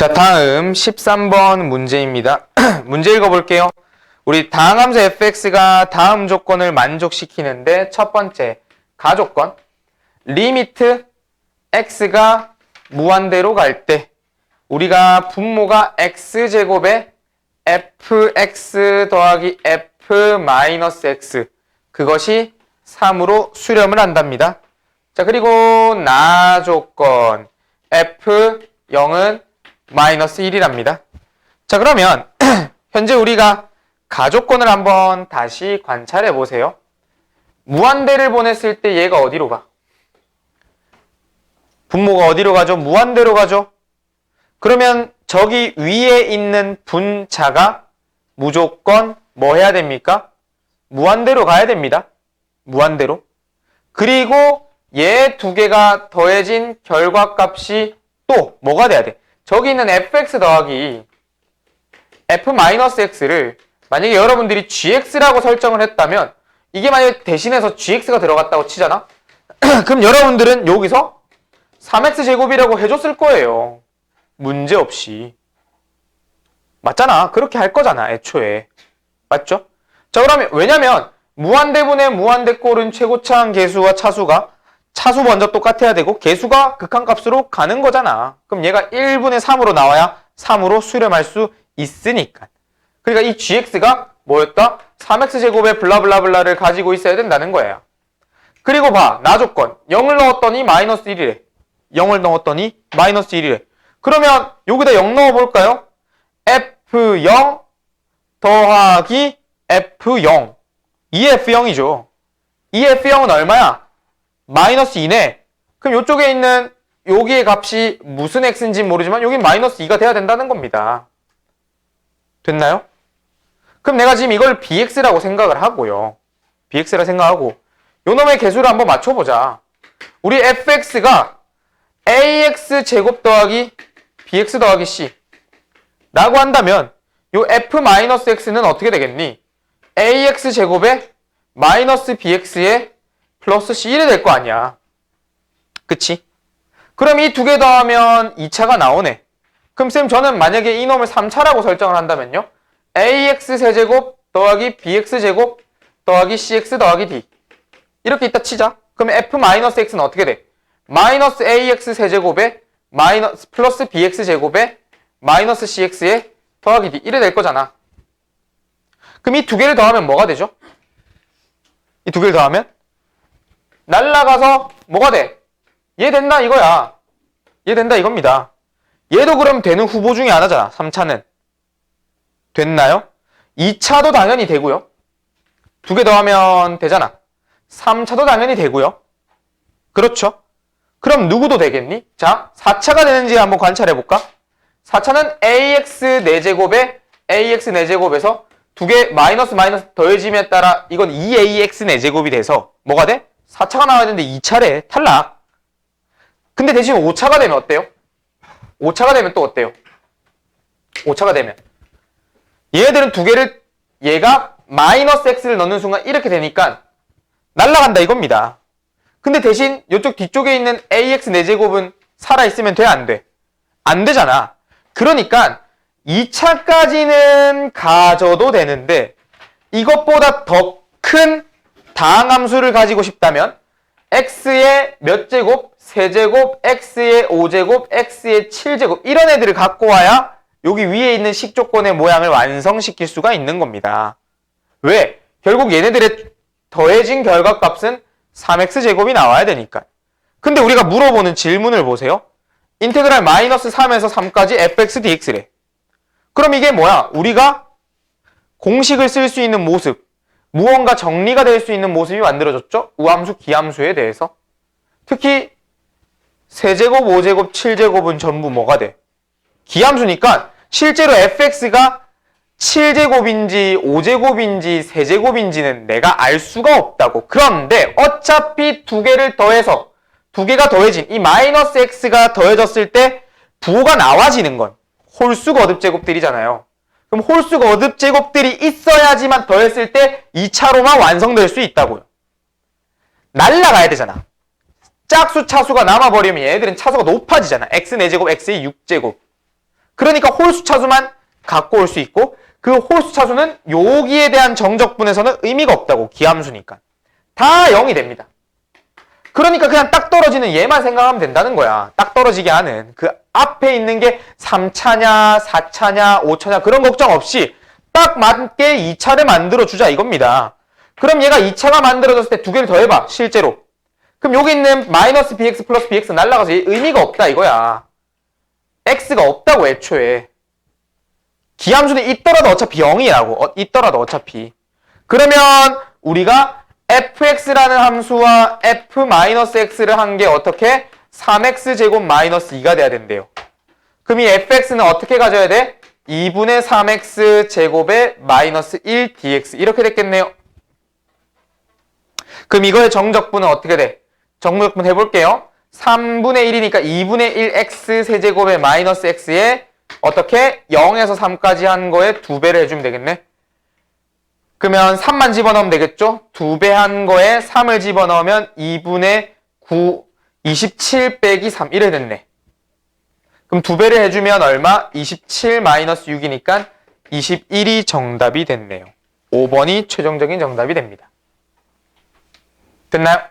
자, 다음 13번 문제입니다. 문제 읽어볼게요. 우리 다항함수 fx가 다음 조건을 만족시키는데 첫 번째 가조건 리미트 x가 무한대로 갈 때 우리가 분모가 x제곱에 fx 더하기 f 마이너스 x 그것이 3으로 수렴을 한답니다. 자 그리고 나 조건 f 0은 마이너스 1이랍니다. 자 그러면 현재 우리가 가조건을 한번 다시 관찰해 보세요. 무한대를 보냈을 때 얘가 어디로 가? 분모가 어디로 가죠? 무한대로 가죠? 그러면 저기 위에 있는 분자가 무조건 뭐 해야 됩니까? 무한대로 가야 됩니다. 무한대로. 그리고 얘 두 개가 더해진 결과값이 또 뭐가 돼야 돼? 저기 있는 fx 더하기 f-x를 만약에 여러분들이 gx라고 설정을 했다면 이게 만약에 대신해서 gx가 들어갔다고 치잖아? 그럼 여러분들은 여기서 3x 제곱이라고 해줬을 거예요. 문제 없이. 맞잖아. 그렇게 할 거잖아. 애초에. 맞죠? 자 그러면 왜냐면 무한대분의 무한대꼴은 최고차항 계수와 차수가 차수 먼저 똑같아야 되고 계수가 극한값으로 가는 거잖아. 그럼 얘가 1분의 3으로 나와야 3으로 수렴할 수 있으니까. 그러니까 이 gx가 뭐였다? 3x제곱의 블라블라블라를 가지고 있어야 된다는 거예요. 그리고 봐. 나 조건. 0을 넣었더니 마이너스 1이래. 0을 넣었더니 마이너스 1이래. 그러면 여기다 0 넣어볼까요? f0 더하기 f0. 이 f0이죠. 이 f0은 얼마야? 마이너스 2네. 그럼 이쪽에 있는 여기의 값이 무슨 x인지 모르지만 여기 마이너스 2가 돼야 된다는 겁니다. 됐나요? 그럼 내가 지금 이걸 bx라고 생각을 하고요. bx라 생각하고 요 놈의 개수를 한번 맞춰보자. 우리 fx가 ax 제곱 더하기 bx 더하기 c 라고 한다면 요 f-x는 어떻게 되겠니? ax 제곱에 마이너스 bx에 플러스 c1이 될 거 아니야. 그치? 그럼 이 두 개 더하면 2차가 나오네. 그럼 쌤 저는 만약에 이놈을 3차라고 설정을 한다면요. ax 세제곱 더하기 bx 제곱 더하기 cx 더하기 d 이렇게 있다 치자. 그럼 f-x는 어떻게 돼? 마이너스 ax 세제곱에 마이너스 플러스 bx 제곱에 마이너스 cx에 더하기 d 이래 될 거잖아. 그럼 이 두 개를 더하면 뭐가 되죠? 이 두 개를 더하면 날라가서 뭐가 돼? 얘 된다 이거야. 얘 된다 이겁니다. 얘도 그럼 되는 후보 중에 하나잖아. 3차는. 됐나요? 2차도 당연히 되고요. 두 개 더하면 되잖아. 3차도 당연히 되고요. 그렇죠? 그럼 누구도 되겠니? 자, 4차가 되는지 한번 관찰해 볼까? 4차는 ax 4제곱에 ax 4제곱에서 두 개 마이너스 마이너스 더해짐에 따라 이건 2ax 4제곱이 돼서 뭐가 돼? 4차가 나와야 되는데 2차래 탈락. 근데 대신 5차가 되면 어때요? 5차가 되면 또 어때요? 5차가 되면 얘네들은 두 개를 얘가 마이너스 x를 넣는 순간 이렇게 되니까 날라간다 이겁니다. 근데 대신 이쪽 뒤쪽에 있는 ax 4제곱은 살아있으면 돼? 안 돼? 안 되잖아. 그러니까 2차까지는 가져도 되는데 이것보다 더 큰 다항함수를 가지고 싶다면 x의 몇 제곱, 세제곱, x의 5제곱, x의 7제곱 이런 애들을 갖고 와야 여기 위에 있는 식조건의 모양을 완성시킬 수가 있는 겁니다. 왜? 결국 얘네들의 더해진 결과값은 3x제곱이 나와야 되니까. 근데 우리가 물어보는 질문을 보세요. 인테그랄 마이너스 3에서 3까지 fx dx래. 그럼 이게 뭐야? 우리가 공식을 쓸 수 있는 모습, 무언가 정리가 될 수 있는 모습이 만들어졌죠? 우함수, 기함수에 대해서. 특히 세제곱, 5제곱, 7제곱은 전부 뭐가 돼? 기함수니까 실제로 fx가 7제곱인지 5제곱인지 세제곱인지는 내가 알 수가 없다고. 그런데 어차피 두 개를 더해서 두 개가 더해진 이 마이너스 x가 더해졌을 때 부호가 나와지는 건 홀수 거듭 제곱들이잖아요. 그럼 홀수 거듭 제곱들이 있어야지만 더했을 때 2차로만 완성될 수 있다고요. 날라가야 되잖아. 짝수 차수가 남아버리면 얘네들은 차수가 높아지잖아. x 4제곱, x의 6제곱. 그러니까 홀수 차수만 갖고 올 수 있고 그 홀수 차수는 여기에 대한 정적분에서는 의미가 없다고 기함수니까 다 0이 됩니다. 그러니까 그냥 딱 떨어지는 얘만 생각하면 된다는 거야. 딱 떨어지게 하는 그 앞에 있는 게 3차냐, 4차냐, 5차냐 그런 걱정 없이 딱 맞게 2차를 만들어 주자 이겁니다. 그럼 얘가 2차가 만들어졌을 때 두 개를 더 해봐 실제로. 그럼 여기 있는 마이너스 bx 플러스 bx 날라가서 얘 의미가 없다 이거야. x가 없다고 애초에. 기함수는 있더라도 어차피 0이라고. 어, 있더라도 어차피. 그러면 우리가 fx라는 함수와 f-x를 한 게 어떻게? 3x 제곱 마이너스 2가 돼야 된대요. 그럼 이 fx는 어떻게 가져야 돼? 2분의 3x 제곱에 마이너스 1 dx 이렇게 됐겠네요. 그럼 이거의 정적분은 어떻게 돼? 정무역분 해볼게요. 3분의 1이니까 2분의 1x 세제곱에 마이너스 x에 어떻게 0에서 3까지 한 거에 두 배를 해주면 되겠네. 그러면 3만 집어넣으면 되겠죠? 두배한 거에 3을 집어넣으면 2분의 9, 27 빼기 3 이래 됐네. 그럼 두 배를 해주면 얼마? 27 마이너스 6이니까 21이 정답이 됐네요. 5번이 최종적인 정답이 됩니다. 됐나요?